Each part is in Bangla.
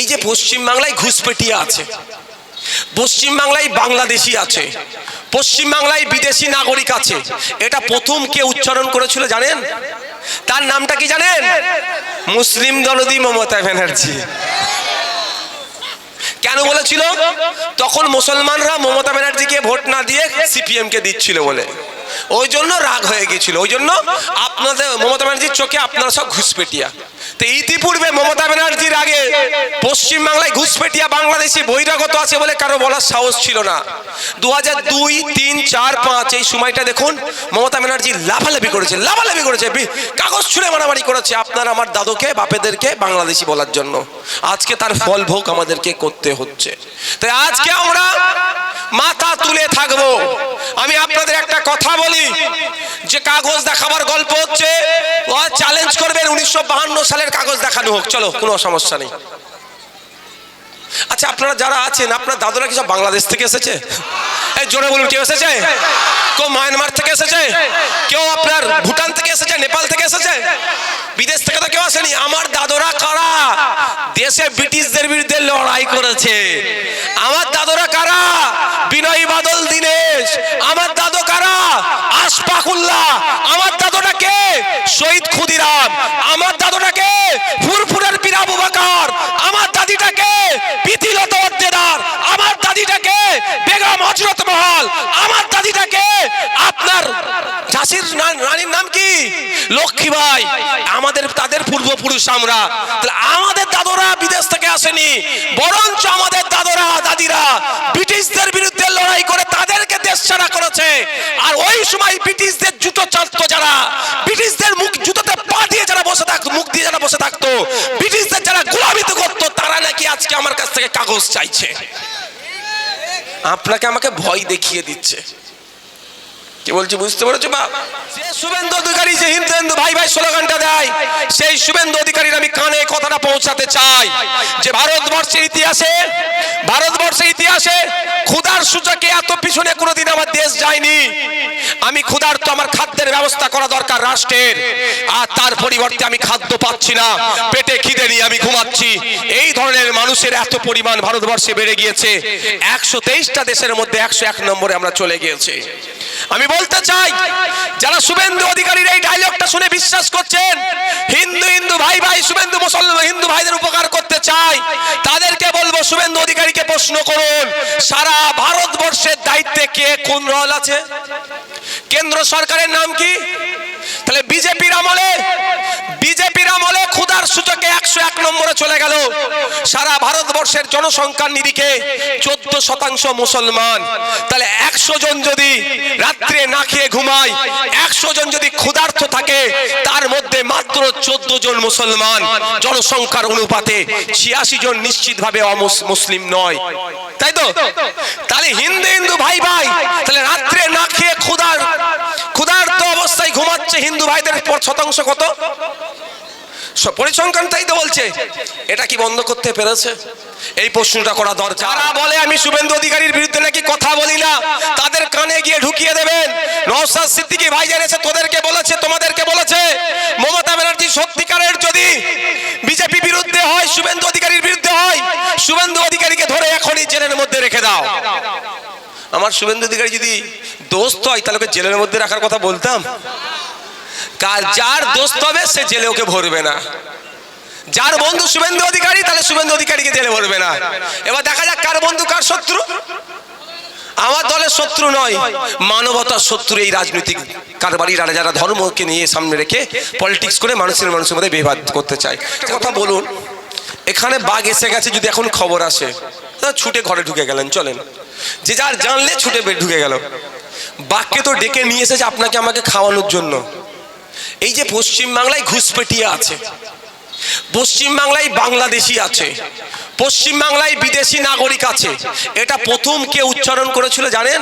এই যে পশ্চিম বাংলায় ঘুষপেটিয়া আছে পশ্চিম বাংলায় বাংলাদেশি আছে পশ্চিম বাংলায় বিদেশি নাগরিক আছে, এটা প্রথম কে উচ্চারণ করেছিল জানেন? তার নামটা কি জানেন? মুসলিম দলদি মমতা ব্যানার্জি। কেন বলেছিল? তখন মুসলমানরা মমতা ব্যানার্জিকে ভোট না দিয়ে সিপিএম কে দিচ্ছিল বলে। ওই জন্য রাগ হয়ে গেছিল, ওই জন্য আপনাদের মমতা ব্যানার্জির চোখে আপনারা সব ঘুষপেটিয়া। তো ইতিপূর্বে মমতা ব্যানার্জির আগে পশ্চিম বাংলায় ঘুষপেটিয়া বাংলাদেশি বহিরাগত আছে বলে কারও বলার সাহস ছিল না। দু হাজার দুই, তিন, চার, পাঁচ, এই সময়টা দেখুন, মমতা ব্যানার্জি লাফালাফি করেছে লাফালাফি করেছে কাগজ ছুঁড়ে মারামারি করেছে আপনার, আমার দাদুকে, বাপেদেরকে বাংলাদেশি বলার জন্য। আজকে তার ফল ভোগ আমাদেরকে করতে হচ্ছে। তাই আজকে আমরা মাথা তুলে থাকব। আমি আপনাদের একটা কথা বলি, যে কাগজ দেখাবার গল্প হচ্ছে চ্যালেঞ্জ করবেন, উনিশশো সালের কাগজ দেখানো হোক। চলো, কোনো সমস্যা নেই। আচ্ছা আপনারা যারা আছেন, আপনার দাদুরা কি সব বাংলাদেশ থেকে এসেছে? এই জোরে বলুন, কেউ এসেছে? কেউ মায়ানমার থেকে এসেছে? কেউ আপনার ভুটান থেকে এসেছে, নেপাল থেকে এসেছে? বিদেশ থেকে তো কেউ আসেনি। আমার দাদুরা কারা? দেশে ব্রিটিশদের বিরুদ্ধে লড়াই করেছে। আমার দাদুরা কারা? বিনয় বাদল দীনেশ। আমার দাদু কারা? আশফাকুল্লাহ আমার দাদুটা কে? শহীদ ক্ষুদিরাম। আমার দাদুটা কে ফুরফুরের পীর আবু বকর আমার দাদিটাকে পিতিলত অর্দেদার আমার দাদিটাকে বেগম হজরত মহল আমার দাদিটাকে আপনার ঝাঁসির রা- রানীর নাম কি লক্ষ্মীবাই আমাদের, তাদের পূর্বপুরুষ আমরা। আমাদের দাদুরা বিদেশ থেকে আসেনি, বরঞ্চ আমাদের দাদুরা, দাদিরা ব্রিটিশদের বিরুদ্ধে লড়াই করে তাদেরকে দেশ ছাড়া করেছে। আর ওই সময় ব্রিটিশদের জুতো চাটতো যারা, ব্রিটিশদের মুখ জুতোতে পা দিয়ে যারা বসে থাকতো মুখ দিয়ে যারা বসে থাকতো, ব্রিটিশদের যারা গোলামিত করতো, তারা নাকি আজকে আমার কাছ থেকে কাগজ চাইছে। আপনাকে আমাকে ভয় দেখিয়ে দিচ্ছে। কি বলছি, বুঝতে পেরেছ বা যে শুভেন্দু অধিকারী, যে হিন্দু হিন্দু ভাই ভাই স্লোগানটা দেয়, সেই শুভেন্দু অধিকারীর আমি কানে কথাটা পৌঁছাতে চাই যে ভারতবর্ষের ইতিহাসে ভারতবর্ষের ইতিহাসে ক্ষুধার সূচকে এত পিছনে কোনোদিন আমার দেশ যায়নি। আমি ক্ষুধার তো আমার খাদ্যের ব্যবস্থা করা দরকার রাষ্ট্রের, আর তার পরিবর্তে আমি খাদ্য পাচ্ছি না, পেটে খিদে নিয়ে আমি ঘুমাচ্ছি। এই ধরনের মানুষের এত পরিমাণ ভারতবর্ষে বেড়ে গিয়েছে, একশো তেইশটা দেশের মধ্যে একশো এক নম্বরে আমরা চলে গিয়েছি। আমি বলতে চাই, যারা শুভেন্দু অধিকারীর এই ডায়লগটা শুনে বিশ্বাস করছেন, হিন্দু হিন্দু ভাই ভাই, শুভেন্দু মুসলমান হিন্দু ভাইদের উপকার করতে চাই, তাদেরকে বলব শুভেন্দু অধিকারীকে প্রশ্ন করুন, সারা ভারতবর্ষের দায়িত্বে কে কোন রল আছে? কেন্দ্র সরকারের নাম কি? তাহলে বিজেপির আমলে বিজেপির আমলে ক্ষুধার সূচকে একশো এক নম্বরে চলে গেল। সারা ভারতবর্ষের জনসংখ্যার নিরিখে চোদ্দ শতাংশ মুসলমান। তাহলে একশো জন যদি রাত্রে না খেয়ে ঘুমায়, একশো জন যদি ক্ষুধার্থ থাকে, তার মধ্যে মাত্র চোদ্দ জন মুসলমান। জনসংখ্যার অনুপাতে ছিয়াশি জন নিশ্চিতভাবে মুসলিম নয়। তাই তো? তাহলে হিন্দু হিন্দু ভাই ভাই, তাহলে রাত্রে না খেয়ে ক্ষুধার, ক্ষুধার্ত অবস্থায় ঘুমাচ্ছে হিন্দু ভাইদের শতাংশ কত? পরিসংখ্যান তাই তো বলছে। এটা কি বন্ধ করতে পেরেছে? এই প্রশ্নটা করা দরকার। যারা বলে আমি শুভেন্দু অধিকারীর বিরুদ্ধে নাকি কথা বলি না, তাদের কানে গিয়ে ঢুকিয়ে দেবেন। নওশাদ সিদ্দিকী ভাই জেনেছে তোদেরকে বলেছে, তোমাদেরকে বলেছে, মমতা ব্যানার্জি সত্যিকারের যদি বিজেপি বিরুদ্ধে হয়, শুভেন্দু অধিকারীর বিরুদ্ধে হয়, শুভেন্দু অধিকারীকে ধরে এখনই জেলের মধ্যে রেখে দাও। আমার শুভেন্দু অধিকারী যদি দোস্ত হয়, তাহলে জেলের মধ্যে রাখার কথা বলতাম? কার যার দোস্ত হবে, সে জেলে ওকে ভরবে না। যার বন্ধু শুভেন্দু অধিকারী, তাহলে শুভেন্দু অধিকারীকে জেলে ভরবে না। এবার দেখা যাক কার বন্ধু, কার শত্রু। আমার দলের শত্রু নয়, মানবতার শত্রু এই রাজনৈতিক কারবারিরা যারা ধর্মকে নিয়ে সামনে রেখে পলিটিক্স করে মানুষের মানুষের মধ্যে বিবাদ করতে চায়। কথা বলুন, এখানে বাঘ এসে গেছে যদি এখন খবর আসে ছুটে ঘরে ঢুকে গেলেন, চলেন। যে যার জানলে ছুটে ঢুকে গেল। বাঘকে তো ডেকে নিয়ে এসেছে আপনাকে, আমাকে খাওয়ানোর জন্য। এই যে পশ্চিম বাংলায় ঘুষপেটিয়া আছে পশ্চিম বাংলায় বাংলাদেশি আছে পশ্চিম বাংলায় বিদেশি নাগরিক আছে, এটা প্রথম কে উচ্চারণ করেছিল জানেন?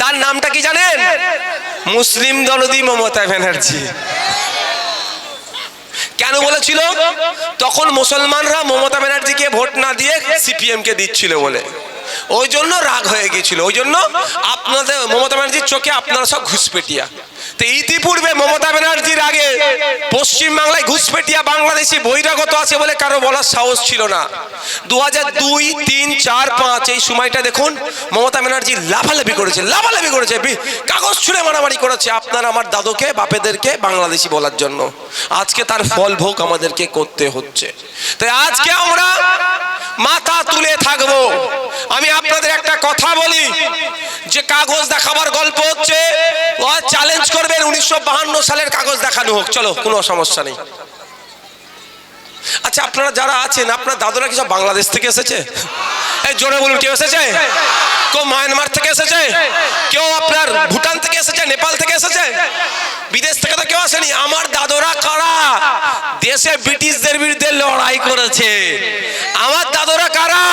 তার নামটা কি জানেন? মুসলিম দলদি মমতা ব্যানার্জি। কেন বলেছিল? তখন মুসলমানরা মমতা ব্যানার্জিকে ভোট না দিয়ে সিপিএম কে দিচ্ছিল বলে। ওই জন্য রাগ হয়ে গেছিল। ওই জন্য আপনাদের মমতা চোখে আপনারা সব ঘুষপেটিয়া। তো ইতিপূর্বে মমতা ব্যানার্জির আগে পশ্চিমবাংলায় ঘুষপেটিয়া বাংলাদেশি বহিরাগত আছে বলে কারও বলার সাহস ছিল না। দু হাজার দুই, তিন, চার, পাঁচ, এই সময়টা দেখুন, মমতা ব্যানার্জি লাফালাফি করেছে লাফালাফি করেছে কাগজ ছুঁড়ে মারামারি করেছে আপনার, আমার দাদুকে, বাপেদেরকে বাংলাদেশি বলার জন্য। আজকে তার ফল ভোগ আমাদেরকে করতে হচ্ছে। তাই আজকে আমরা মাথা তুলে থাকব। আমি আপনাদের একটা কথা বলি, যে কাগজ দেখাবার গল্প হচ্ছে চ্যালেঞ্জ করবেন উনিশশো সালের কাগজ দেখানো হোক। চলো, কোনো সমস্যা নেই। আচ্ছা আপনারা যারা আছেন, আপনার দাদুরা কি সব বাংলাদেশ থেকে এসেছে? এই জোরে বলুন, কেউ এসেছে? কেউ মায়ানমার থেকে এসেছে? কেউ আপনার ভুটান থেকে এসেছে, নেপাল থেকে এসেছে? বিদেশ থেকে তো কেউ আসেনি। আমার দাদুরা কারা? দেশে ব্রিটিশদের বিরুদ্ধে লড়াই করেছে। আমার দাদুরা কারা?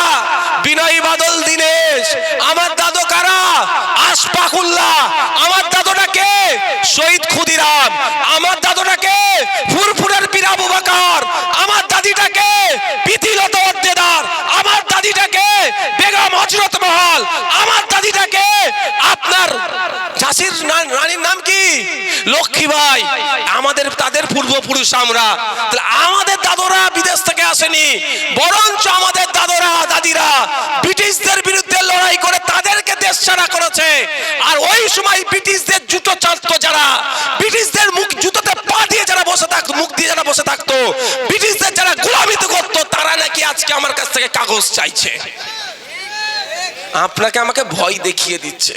বিনয় বাদল দীনেশ। আমার দাদু কারা? আশফাকুল্লাহ আমার দাদুটা কে? শহীদ ক্ষুদিরাম। আমার দাদুটাকে ফুরফুরের ঝাঁসির রানীর নাম কি? লক্ষ্মীবাই আমাদের, তাদের পূর্বপুরুষ আমরা। আমাদের দাদুরা বিদেশ থেকে আসেনি, বরঞ্চ আমাদের দাদুরা, দাদিরা ব্রিটিশদের বিরুদ্ধে লড়াই করে তাদেরকে দেশ ছাড়া করেছে। আর ওই সময় ব্রিটিশদের জুতো চাটতো যারা, ব্রিটিশদের মুখ জুতোতে পা দিয়ে যারা বসে থাকতো মুখ দিয়ে যারা বসে থাকতো, ব্রিটিশদের যারা গোলামিত করতো, তারা নাকি আজকে আমার কাছ থেকে কাগজ চাইছে। আপনাকে আমাকে ভয় দেখিয়ে দিচ্ছে।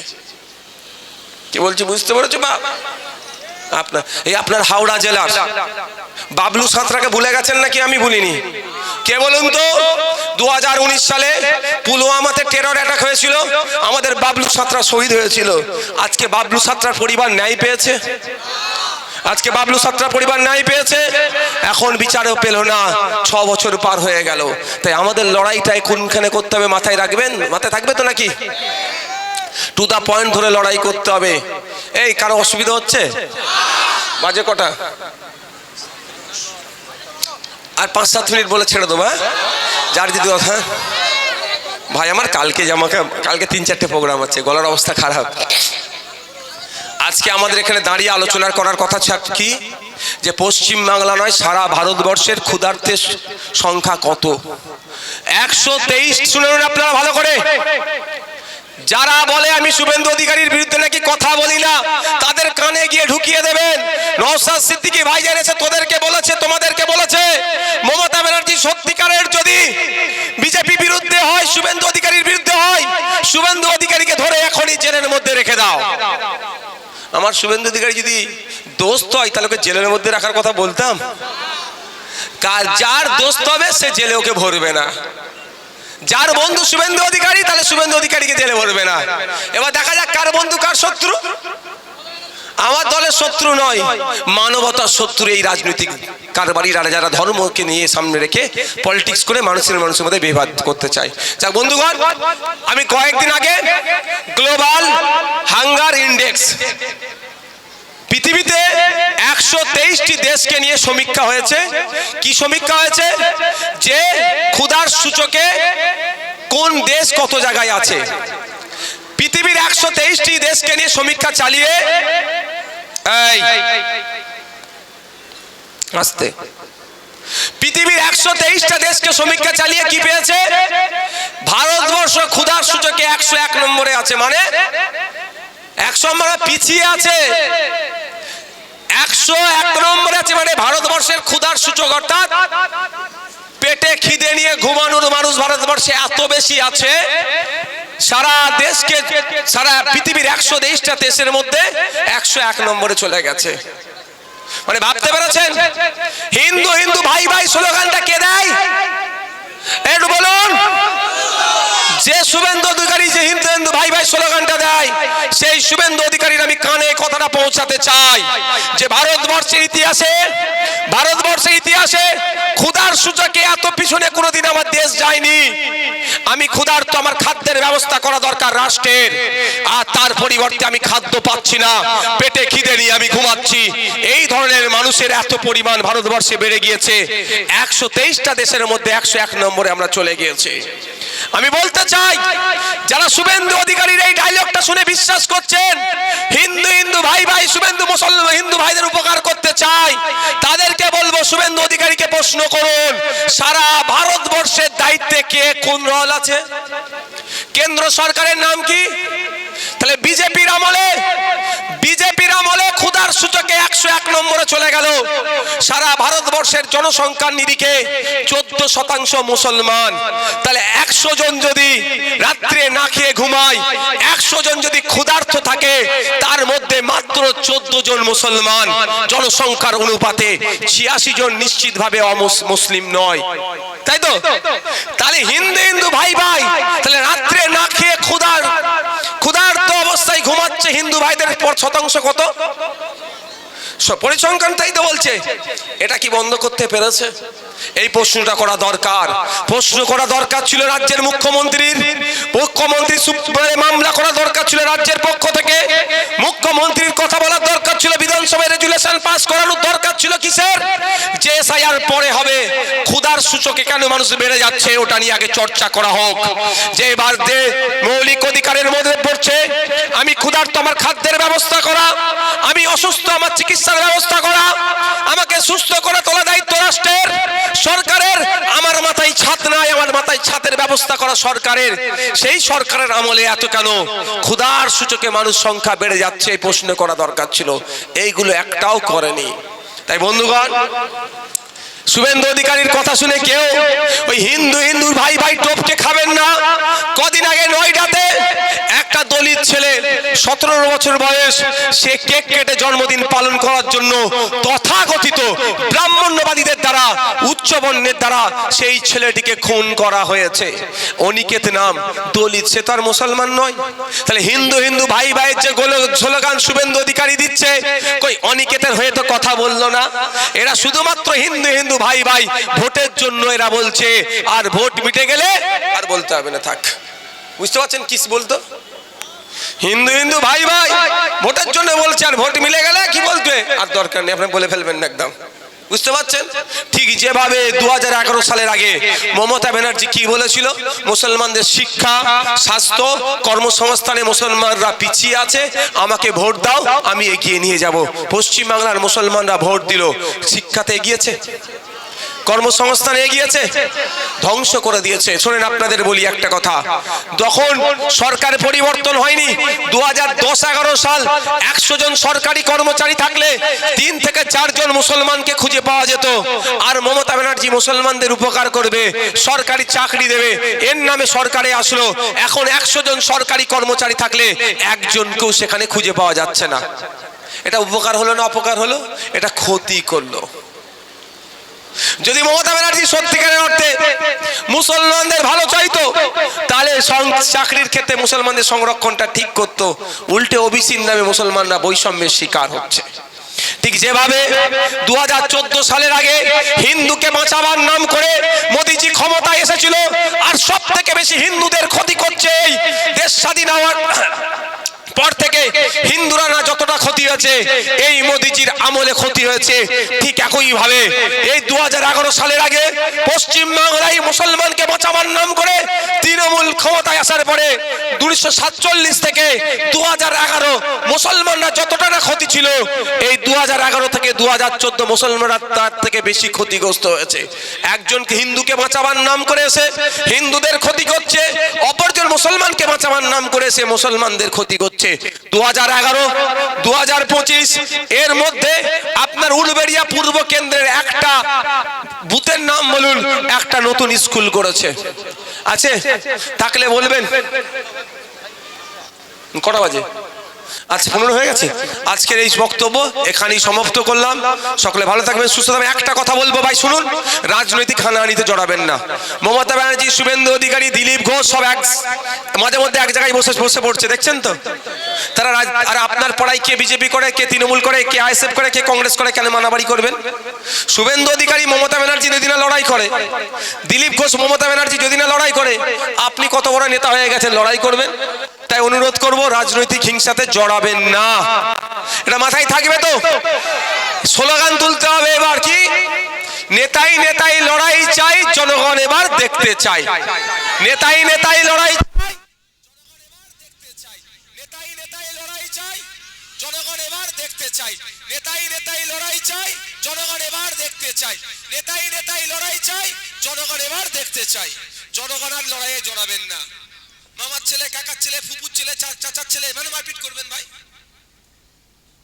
কি বলছি, বুঝতে পেরেছ বাপ আপনার এই আপনার হাওড়া জেলার বাবলু সাঁতরাকে ভুলে গেছেন নাকি? আমি ভুলিনি। কে বলুন তো? দু হাজার উনিশ সালে পুলওয়ামাতে টেরর অ্যাটাক হয়েছিল। আমাদের বাবলু সাঁতরা শহীদ হয়েছিল। আজকে বাবলু সাঁতরার পরিবার ন্যায় পেয়েছে। আজকে বাবলু সাতরা পরিবার ন্যায় পেয়েছে। এখন বিচারও পেল না। ছ বছর পার হয়ে গেল। তাই আমাদের লড়াইটাই কোনখানে করতে হবে মাথায় রাখবেন? মাথায় থাকবে তো নাকি? টু দা পয়েন্ট ধরে লড়াই করতে হবে। এই, কারও অসুবিধা হচ্ছে? বাজে কটা? আর পাঁচ সাত মিনিট বলে ছেড়ে দেবো হ্যাঁ? যার দিদি কথা ভাই, আমার কালকে জামাকে কালকে তিন চারটে প্রোগ্রাম আছে, গলার অবস্থা খারাপ। আজকে আমাদের এখানে দাঁড়িয়ে আলোচনা করার কথা কি? যে পশ্চিম বাংলা নয়, সারা ভারতবর্ষের ক্ষুধার্তের সংখ্যা কত? একশো তেইশ শুনুন আপনারা ভালো করে যারা বলে আমি শুভেন্দু অধিকারীর বিরুদ্ধে নাকি কথা বলি না, তাদের কানে গিয়ে ঢুকিয়ে দেবেন। নওশাদ সিদ্দিকী ভাই জেনেছে, তোদেরকে বলেছে, তোমাদেরকে বলেছে। মমতা ব্যানার্জি সত্যিকারের যদি বিজেপি বিরুদ্ধে হয়, শুভেন্দু অধিকারীর বিরুদ্ধে হয়, শুভেন্দু অধিকারীকে ধরে এখনই জেলের মধ্যে রেখে দাও। আমার শুভেন্দু অধিকারী যদি দোস্ত হয়, তাহলে ওকে জেলের মধ্যে রাখার কথা বলতাম? কার যার দোস্ত হবে, সে জেলে ওকে ভরবে না। যার বন্ধু শুভেন্দু অধিকারী, তাহলে শুভেন্দু অধিকারীকে জেলে ভরবে না। এবার দেখা যাক কার বন্ধু, কার শত্রু। আমার দলের শত্রু নয়, মানবতার শত্রু এই রাজনৈতিক কারবারিরা যারা ধর্মকে নিয়ে সামনে রেখে পলিটিক্স করে মানুষের মানুষের মধ্যে বিবাদ করতে চায়। যাক বন্ধুগণ, আমি কয়েকদিন আগে গ্লোবাল হাঙ্গার ইন্ডেক্স পৃথিবীতে একশো তেইশটি দেশকে নিয়ে সমীক্ষা হয়েছে। কি সমীক্ষা হয়েছে? যে ক্ষুধার সূচকে কোন দেশ কত জায়গায় আছে? পৃথিবীর একশো তেইশটি দেশকে নিয়ে সমীক্ষা চালিয়ে আস্তে। পৃথিবীর একশো তেইশটা দেশকে সমীক্ষা চালিয়ে কি পেয়েছে? ভারতবর্ষ ক্ষুধার সূচকে একশো এক নম্বরে আছে। মানে একশো নম্বরে পিছিয়ে আছে। একশো এক নম্বরে আছে মানে ভারতবর্ষের ক্ষুধার সূচক, অর্থাৎ পেটে খিদে নিয়ে ঘুমানোর মানুষ ভারতবর্ষে এত বেশি আছে। সারা দেশকে, সারা পৃথিবীর একশো তেইশটা দেশের মধ্যে একশো এক নম্বরে চলে গেছে। মানে ভাবতে পেরেছেন? হিন্দু হিন্দু, ভাই ভাই, স্লোগানটা কে দেয়? বলুন। যে শুভেন্দু অধিকারী, যে হিন্দু হিন্দু, ভাই ভাই, স্লোগানটা দেয়, সেই শুভেন্দু কথাটা পৌঁছাতে চাই। যে ভারতবর্ষের ইতিহাসে ভারতবর্ষের ইতিহাসে ক্ষুধার সূচকে এত পিছনে কোনোদিন আমার দেশ যায়নি। আমি ক্ষুধার তো আমার খাদ্যের ব্যবস্থা করা দরকার রাষ্ট্রের। আর তার পরিবর্তে আমি খাদ্য পাচ্ছি না। পেটে খিদে নিয়ে আমি ঘুমাচ্ছি। এই ধরনের মানুষের এত পরিমাণ ভারতবর্ষে বেড়ে গিয়েছে। একশো তেইশটা দেশের মধ্যে একশো এক নম্বরে আমরা চলে গিয়েছি। আমি বলতে চাই, যারা শুভেন্দু অধিকারীর এই ডায়লগটা শুনে বিশ্বাস করছেন, হিন্দু হিন্দু ভাই ভাই, শুভেন্দু মুসলমান হিন্দু ভাইদের উপকার করতে চাই, তাদেরকে বলব শুভেন্দু অধিকারীকে প্রশ্ন করুন, সারা ভারতবর্ষের দায়িত্বে কে কোন রল আছে? কেন্দ্র সরকারের নাম কি? তাহলে বিজেপির আমলে বিজেপির আমলে ক্ষুধার সূচকে একশো এক নম্বরে চলে গেল। সারা ভারতবর্ষের জনসংখ্যার নিরিখে চোদ্দ শতাংশ মুসলমান। তাহলে একশো জন যদি রাত্রে না খেয়ে ঘুমায়, একশো জন যদি ক্ষুধার্থ থাকে, তার মধ্যে মাত্র চোদ্দ জন মুসলমান। জনসংখ্যার অনুপাতে ছিয়াশি জন নিশ্চিতভাবে মুসলিম নয়। তাই তো? তাহলে হিন্দু হিন্দু ভাই ভাই তাহলে রাত্রে না খেয়ে ক্ষুধার ঘুমাচ্ছে হিন্দু ভাইদের পর শতাংশ কত? পরিসংখ্যান তাই তো বলছে। এটা কি বন্ধ করতে পেরেছে? এই প্রশ্নটা করা দরকার। প্রশ্ন করা দরকার ছিল রাজ্যের মুখ্যমন্ত্রীর। মুখ্যমন্ত্রী মামলা করা দরকার ছিল রাজ্যের পক্ষ থেকে। মুখ্যমন্ত্রীর কথা বলার দরকার ছিল, বিধানসভায় রেজুলেশন পাস করানোর দরকার ছিল কিসের? যে এসআইআর পরে হবে। ক্ষুধার সূচকে কেন মানুষ বেড়ে যাচ্ছে ওটা নিয়ে আগে চর্চা করা হোক। যে এবার যে মৌলিক অধিকারের মধ্যে পড়ছে, আমি ক্ষুধার্ত আমার খাদ্যের ব্যবস্থা করা, আমি অসুস্থ আমার চিকিৎসার ব্যবস্থা করা, আমাকে সুস্থ করে তোলা দায়িত্ব রাষ্ট্রের সরকারের আমার মাথায় ছাদ নাই ছাদের ব্যবস্থা করা সরকারের। সেই সরকারের আমলে এত কেন? ক্ষুধার সূচকে মানুষ সংখ্যা বেড়ে যাচ্ছে এই প্রশ্ন করা দরকার ছিল। এইগুলো একটাও করেনি। তাই বন্ধুগণ, শুভেন্দু অধিকারীর কথা শুনে কেউ ওই হিন্দু হিন্দু ভাই ভাই টোপকে খাবেন না। কদিন আগে নয়ডাতে একটা দলিত ছেলে, সতেরো বছর বয়স, সে কেক কেটে জন্মদিন পালন করার জন্য তথাকথিত ব্রাহ্মণ্যবাদীদের দ্বারা, উচ্চ বর্ণের দ্বারা সেই ছেলেটিকে খুন করা হয়েছে। অনিকেত নাম দলিত, সে তো আর মুসলমান নয়। তাহলে হিন্দু হিন্দু ভাই ভাইয়ের যে গোল- স্লোগান শুভেন্দু অধিকারী দিচ্ছে, কই অনিকেতের হয়ে তো কথা বলল না। এরা শুধুমাত্র হিন্দু হিন্দু ভাই ভাই ভোটের জন্য এরা বলছে, আর ভোট মিটে গেলে আর বলতে হবে না, থাক। বুঝতে পারছেন কিস বলতো? হিন্দু হিন্দু ভাই ভাই ভোটের জন্য বলছে, আর ভোট মিলে গেলে কি বলতে আর দরকার নেই, আপনি বলে ফেলবেন না একদম। বুঝতে পারছেন? ঠিক যেভাবে দু হাজার এগারো সালের আগে মমতা ব্যানার্জি কি বলেছিল? মুসলমানদের শিক্ষা, স্বাস্থ্য, কর্মসংস্থানে মুসলমানরা পিছিয়ে আছে, আমাকে ভোট দাও, আমি এগিয়ে নিয়ে যাব। পশ্চিমবাংলার মুসলমানরা ভোট দিল। শিক্ষাতে এগিয়েছে? কর্মসংস্থানে এগিয়েছে, ধ্বংস করে দিয়েছে। শোনেন, আপনাদের বলি একটা কথা। যখন সরকার পরিবর্তন হয়নি, দু হাজার দশ এগারো সাল একশো জন সরকারি কর্মচারী থাকলে তিন থেকে চারজন মুসলমানকে খুঁজে পাওয়া যেত। আর মমতা ব্যানার্জি মুসলমানদের উপকার করবে, সরকারি চাকরি দেবে। এর নামে সরকারে আসলো। এখন একশো জন সরকারি কর্মচারী থাকলে একজনকেও সেখানে খুঁজে পাওয়া যাচ্ছে না। এটা উপকার হলো না অপকার হলো? এটা ক্ষতি করল। যদি মমতা ব্যানার্জি সত্যিকারের অর্থে মুসলমানদের ভালো চাইতো, তাহলে চাকরির ক্ষেত্রে মুসলমানদের সংরক্ষণটা ঠিক করতো। উল্টে ওবিসির নামে মুসলমানরা বৈষম্যের শিকার হচ্ছে। ঠিক যেভাবে দু হাজার চোদ্দ সালের আগে হিন্দুকে বাঁচাবার নাম করে মোদিজি ক্ষমতায় এসেছিল, আর সব থেকে বেশি হিন্দুদের ক্ষতি করছে এই দেশ স্বাধীন হওয়ার পর থেকে হিন্দুরা না যতটা ক্ষতি হয়েছে, এই মোদিজির আমলে ক্ষতি হয়েছে, ঠিক একই ভাবে এই দু হাজার এগারো সালের আগে পশ্চিম বাংলায় মুসলমানকে বাঁচাবার নাম করে তৃণমূল ক্ষমতায় আসার পরে দুশো থেকে দু হাজার এগারো মুসলমান ক্ষতি ছিল। এই দুহাজার এগারো থেকে দু হাজার চোদ্দ মুসলমানরা তার থেকে বেশি ক্ষতিগ্রস্ত হয়েছে। একজনকে হিন্দুকে বাঁচাবার নাম করে হিন্দুদের ক্ষতি করছে, অপরজন মুসলমানকে বাঁচাবার নাম করে মুসলমানদের ক্ষতি করছে। দু হাজার এগারো দু এর মধ্যে আপনার উলবেড়িয়া পূর্ব কেন্দ্রের একটা বুথের নাম বলুন, একটা নতুন স্কুল করেছে। আছে? থাকলে বলবেন। কটা বাজে? আচ্ছা পনেরো হয়ে গেছে। আজকের এই বক্তব্য এখানেই সমাপ্ত করলাম। সকলে ভালো থাকবেন, সুস্থ থাকবেন। একটা কথা বলব ভাই, শুনুন। রাজনৈতিক হানাহানিতে জড়াবেন না। মমতা ব্যানার্জি, শুভেন্দু অধিকারী, দিলীপ ঘোষ, সব এক মাঝে মধ্যে এক জায়গায় বসে বসে পড়ছে, দেখছেন তো? তারা আর আপনার পড়াই কে বিজেপি করে, কে তৃণমূল করে, কে আইএসএফ করে, কে কংগ্রেস করে, কেন মানাবাড়ি করবেন? শুভেন্দু অধিকারী, মমতা ব্যানার্জি যদি না লড়াই করে, দিলীপ ঘোষ, মমতা ব্যানার্জি যদি না লড়াই করে, আপনি কত বড় নেতা হয়ে গেছেন, লড়াই করবেন? তাই অনুরোধ করব, রাজনৈতিক হিংসাতে জড়াবেন না। এটা মাথায় থাকবে তো? স্লোগান তুলতে হবে এবার কি? নেতাই নেতাই লড়াই চাই, জনগণ এবার দেখতে চাই। নেতাই নেতাই লড়াই জনগণ এবার দেখতে চাই। নেতাই নেতাই লড়াই চাই, জনগণ এবার দেখতে চাই। নেতাই লড়াই চাই, জনগণ এবার দেখতে চাই। জনগণ আর লড়াইয়ে জড়াবেন না। ছেলে, ফুপুর ছেলে চাচার ছেলে এভাবে মারপিট করবেন ভাই।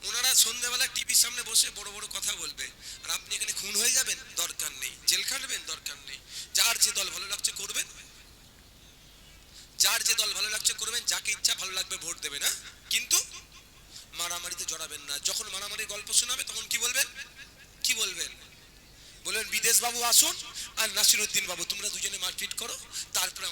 ওনারা সন্ধ্যাবেলা টিভির সামনে বসে বড় বড় কথা বলবে। আর আপনি এখানে খুন হয়ে যাবেন? দরকার নেই। জেল খাটবেন? দরকার নেই। যার যে দল ভালো লাগছে করবেন। যার যে দল ভালো লাগছে করবেন, যাকে ইচ্ছা ভালো লাগবে ভোট দেবে না কিন্তু মারামারিতে জড়াবেন না। যখন মারামারির গল্প শোনাবে, তখন কি বলবেন? কি বলবেন? বলবেন বিদেশ বাবু আসুন আর নাসিরুদ্দিন বাবু তোমরা দুজনে মারপিট করো, তারপরে